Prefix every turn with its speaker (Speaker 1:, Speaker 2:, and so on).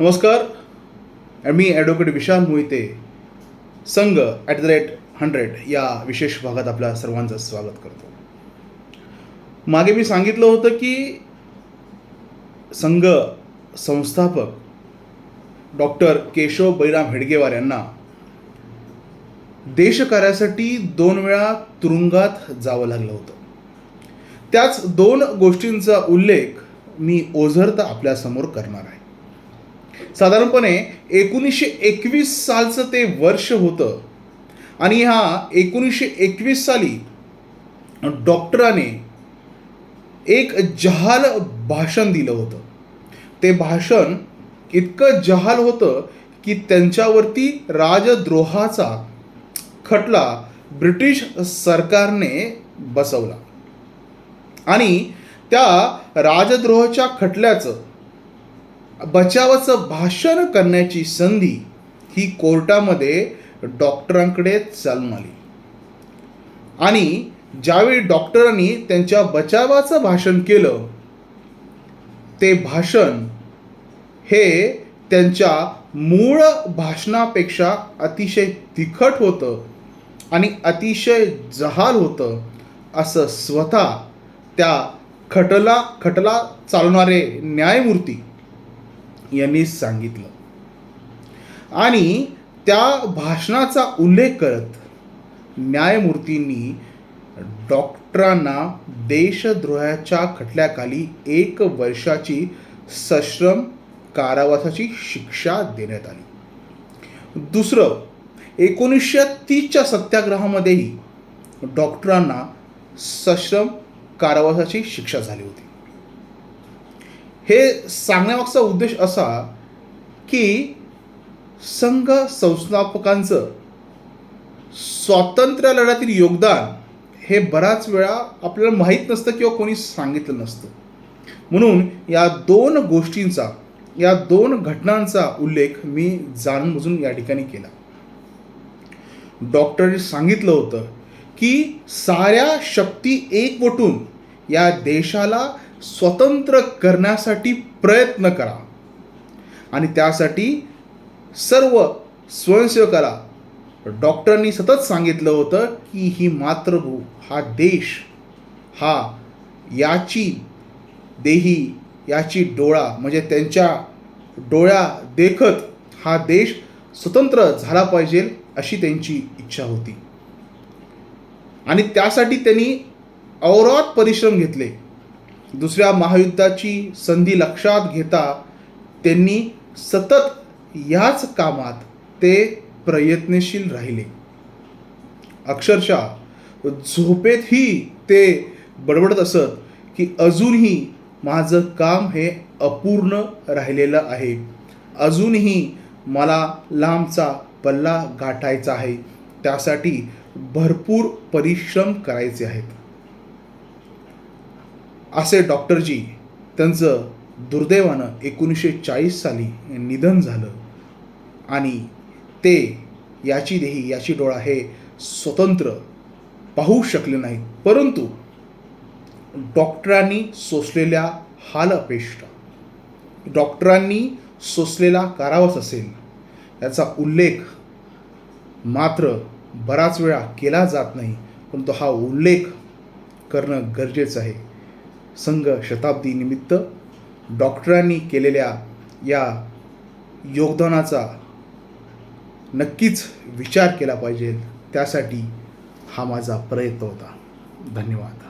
Speaker 1: नमस्कार. मी ॲडव्होकेट विशाल मोहिते. संघ ॲट द रेट हंड्रेड या विशेष भागात आपल्या सर्वांचं स्वागत करतो. मागे मी सांगितलं होतं की संघ संस्थापक डॉक्टर केशव बैराम हेडगेवार यांना देशकार्यासाठी दोन वेळा तुरुंगात जावं लागलं होतं. त्याच दोन गोष्टींचा उल्लेख मी ओझरता आपल्यासमोर करणार आहे. साधारणपणे एकोणीसशे एकवीस सालचं ते वर्ष होतं. आणि ह्या एकोणीसशे एकवीस साली डॉक्टराने एक जहाल भाषण दिलं होतं. ते भाषण इतकं जहाल होतं की त्यांच्यावरती राजद्रोहाचा खटला ब्रिटिश सरकारने बसवला. आणि त्या राजद्रोहाच्या खटल्याचं बचावाचं भाषण करण्याची संधी ही कोर्टामध्ये डॉक्टरांकडे चालून आली आणि ज्यावेळी डॉक्टरांनी त्यांच्या बचावाचं भाषण केलं ते भाषण हे त्यांच्या मूळ भाषणापेक्षा अतिशय तिखट होतं आणि अतिशय जहाल होतं असं स्वतः त्या खटला खटला चालवणारे न्यायमूर्ती यांनी सांगितलं. आणि त्या भाषणाचा उल्लेख करत न्यायमूर्तींनी डॉक्टरांना देशद्रोहाच्या खटल्याखाली एक वर्षाची सश्रम कारावासाची शिक्षा देण्यात आली. दुसरं एकोणीसशे तीसच्या सत्याग्रहामध्येही डॉक्टरांना सश्रम कारावासाची शिक्षा झाली होती. हे सांगण्यामागचा उद्देश असा की संघ संस्थापकांचं स्वातंत्र्य लढ्यातील योगदान हे बराच वेळा आपल्याला माहीत नसतं किंवा कोणी सांगितलं नसतं. म्हणून या दोन गोष्टींचा या दोन घटनांचा उल्लेख मी जाणूनबुजून या ठिकाणी केला. डॉक्टरने सांगितलं होतं की साऱ्या शक्ती एकवटून या देशाला स्वतंत्र करण्यासाठी प्रयत्न करा. आणि त्यासाठी सर्व स्वयंसेवकाला डॉक्टरांनी सतत सांगितलं होतं की ही मातृभू हा देश हा याची देही याची डोळा म्हणजे त्यांच्या डोळ्या देखत हा देश स्वतंत्र झाला पाहिजे अशी त्यांची इच्छा होती. आणि त्यासाठी त्यांनी अवरात परिश्रम घेतले. दुसऱ्या महायुद्धाची संधी लक्षात घेता त्यांनी सतत याच कामात ते प्रयत्नशील राहिले. अक्षरशः झोपेतही ते बडबडत असत की अजूनही माझं काम हे अपूर्ण राहिलेलं आहे. अजूनही मला लांबचा पल्ला गाठायचा आहे. त्यासाठी भरपूर परिश्रम करायचे आहेत. असे डॉक्टरजी त्यांचं दुर्दैवानं एकोणीसशे चाळीस साली निधन झालं. आणि ते याची देही याची डोळा हे स्वतंत्र पाहू शकले नाहीत. परंतु डॉक्टरांनी सोसलेल्या हाल अपेष्ट डॉक्टरांनी सोसलेला कारावास असेल याचा उल्लेख मात्र बराच वेळा केला जात नाही. परंतु हा उल्लेख करणं गरजेचं आहे. संघ शताब्दी निमित्त डॉक्टरांनी केलेल्या या योगदानाचा नक्कीच विचार केला पाहिजे. त्यासाठी हा माझा प्रयत्न होता. धन्यवाद.